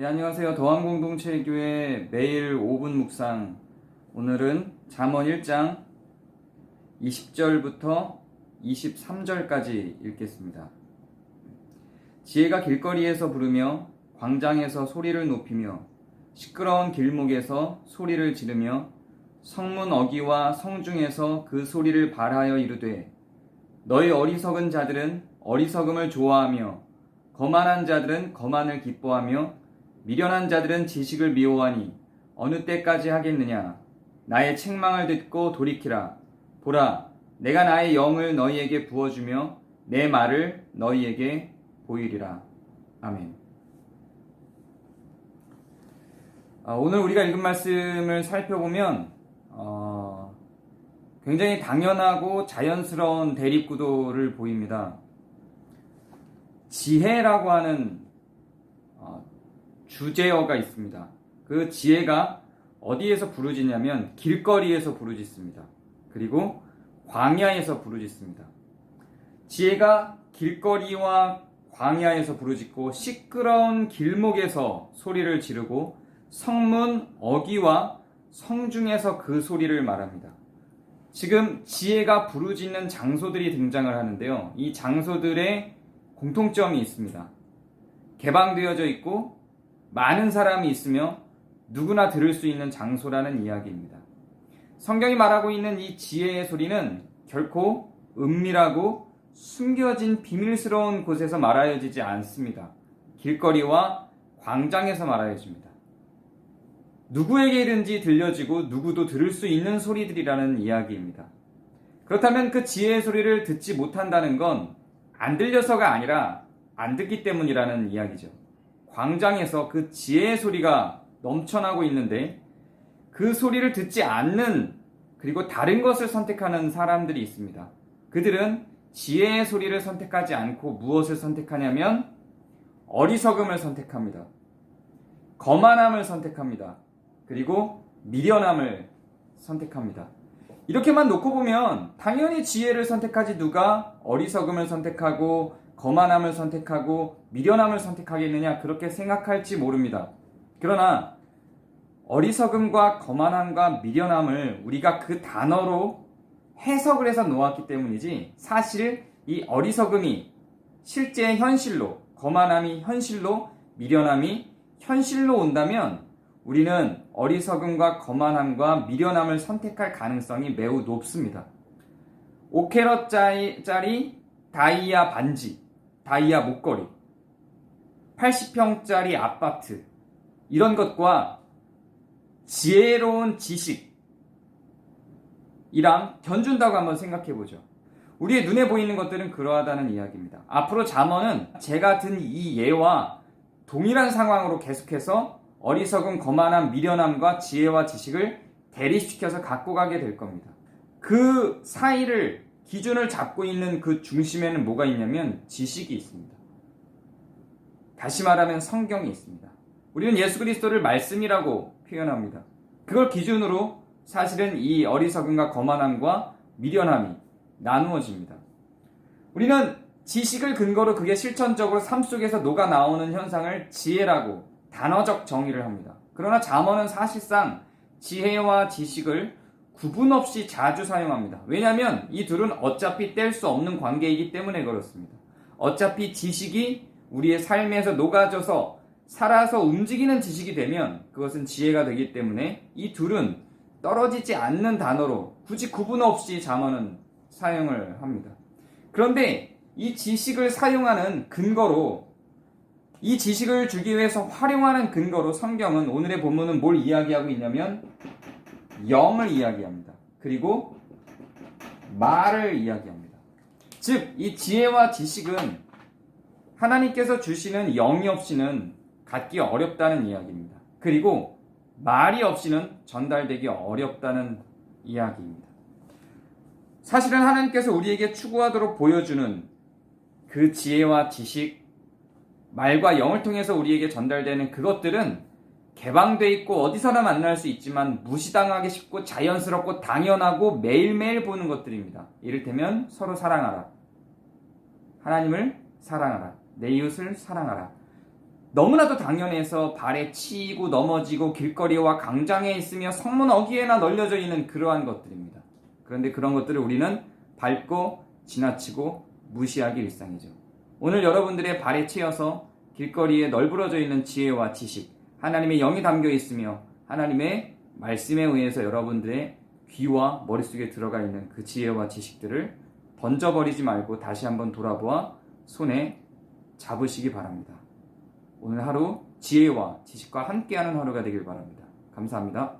네, 안녕하세요. 더한공동체교회 매일 5분 묵상. 오늘은 잠언 1장 20절부터 23절까지 읽겠습니다. 지혜가 길거리에서 부르며 광장에서 소리를 높이며 시끄러운 길목에서 소리를 지르며 성문 어기와 성중에서 그 소리를 발하여 이르되 너희 어리석은 자들은 어리석음을 좋아하며 거만한 자들은 거만을 기뻐하며 미련한 자들은 지식을 미워하니 어느 때까지 하겠느냐? 나의 책망을 듣고 돌이키라. 보라 내가 나의 영을 너희에게 부어주며 내 말을 너희에게 보이리라. 아멘. 아, 오늘 우리가 읽은 말씀을 살펴보면 어, 굉장히 당연하고 자연스러운 대립구도를 보입니다. 지혜라고 하는 어, 주제어가 있습니다. 그 지혜가 어디에서 부르짖냐면 길거리에서 부르짖습니다. 그리고 광야에서 부르짖습니다. 지혜가 길거리와 광야에서 부르짖고 시끄러운 길목에서 소리를 지르고 성문 어기와 성중에서 그 소리를 말합니다. 지금 지혜가 부르짖는 장소들이 등장을 하는데요. 이 장소들의 공통점이 있습니다. 개방되어져 있고 많은 사람이 있으며 누구나 들을 수 있는 장소라는 이야기입니다. 성경이 말하고 있는 이 지혜의 소리는 결코 은밀하고 숨겨진 비밀스러운 곳에서 말하여지지 않습니다. 길거리와 광장에서 말하여집니다. 누구에게든지 들려지고 누구도 들을 수 있는 소리들이라는 이야기입니다. 그렇다면 그 지혜의 소리를 듣지 못한다는 건 안 들려서가 아니라 안 듣기 때문이라는 이야기죠. 광장에서 그 지혜의 소리가 넘쳐나고 있는데 그 소리를 듣지 않는 그리고 다른 것을 선택하는 사람들이 있습니다. 그들은 지혜의 소리를 선택하지 않고 무엇을 선택하냐면 어리석음을 선택합니다. 거만함을 선택합니다. 그리고 미련함을 선택합니다. 이렇게만 놓고 보면 당연히 지혜를 선택하지 누가 어리석음을 선택하고 거만함을 선택하고 미련함을 선택하겠느냐 그렇게 생각할지 모릅니다. 그러나 어리석음과 거만함과 미련함을 우리가 그 단어로 해석을 해서 놓았기 때문이지 사실 이 어리석음이 실제 현실로 거만함이 현실로 미련함이 현실로 온다면 우리는 어리석음과 거만함과 미련함을 선택할 가능성이 매우 높습니다. 5캐럿짜리 다이아 반지, 다이아 목걸이, 80평짜리 아파트, 이런 것과 지혜로운 지식이랑 견준다고 한번 생각해 보죠. 우리의 눈에 보이는 것들은 그러하다는 이야기입니다. 앞으로 잠언은 제가 든 이 예와 동일한 상황으로 계속해서 어리석은 거만한 미련함과 지혜와 지식을 대립시켜서 갖고 가게 될 겁니다. 그 사이를 기준을 잡고 있는 그 중심에는 뭐가 있냐면 지식이 있습니다. 다시 말하면 성경이 있습니다. 우리는 예수 그리스도를 말씀이라고 표현합니다. 그걸 기준으로 사실은 이 어리석음과 거만함과 미련함이 나누어집니다. 우리는 지식을 근거로 그게 실천적으로 삶 속에서 녹아 나오는 현상을 지혜라고 단어적 정의를 합니다. 그러나 잠언은 사실상 지혜와 지식을 구분 없이 자주 사용합니다. 왜냐하면 이 둘은 어차피 뗄 수 없는 관계이기 때문에 그렇습니다. 어차피 지식이 우리의 삶에서 녹아져서 살아서 움직이는 지식이 되면 그것은 지혜가 되기 때문에 이 둘은 떨어지지 않는 단어로 굳이 구분 없이 잠언은 사용을 합니다. 그런데 이 지식을 사용하는 근거로 이 지식을 주기 위해서 활용하는 근거로 성경은 오늘의 본문은 뭘 이야기하고 있냐면 영을 이야기합니다. 그리고 말을 이야기합니다. 즉, 이 지혜와 지식은 하나님께서 주시는 영이 없이는 갖기 어렵다는 이야기입니다. 그리고 말이 없이는 전달되기 어렵다는 이야기입니다. 사실은 하나님께서 우리에게 추구하도록 보여주는 그 지혜와 지식, 말과 영을 통해서 우리에게 전달되는 그것들은 개방돼 있고 어디서나 만날 수 있지만 무시당하기 쉽고 자연스럽고 당연하고 매일매일 보는 것들입니다. 이를테면 서로 사랑하라. 하나님을 사랑하라. 내 이웃을 사랑하라. 너무나도 당연해서 발에 치이고 넘어지고 길거리와 광장에 있으며 성문 어귀에나 널려져 있는 그러한 것들입니다. 그런데 그런 것들을 우리는 밟고 지나치고 무시하기 일상이죠. 오늘 여러분들의 발에 치여서 길거리에 널브러져 있는 지혜와 지식, 하나님의 영이 담겨 있으며 하나님의 말씀에 의해서 여러분들의 귀와 머릿속에 들어가 있는 그 지혜와 지식들을 던져버리지 말고 다시 한번 돌아보아 손에 잡으시기 바랍니다. 오늘 하루 지혜와 지식과 함께하는 하루가 되길 바랍니다. 감사합니다.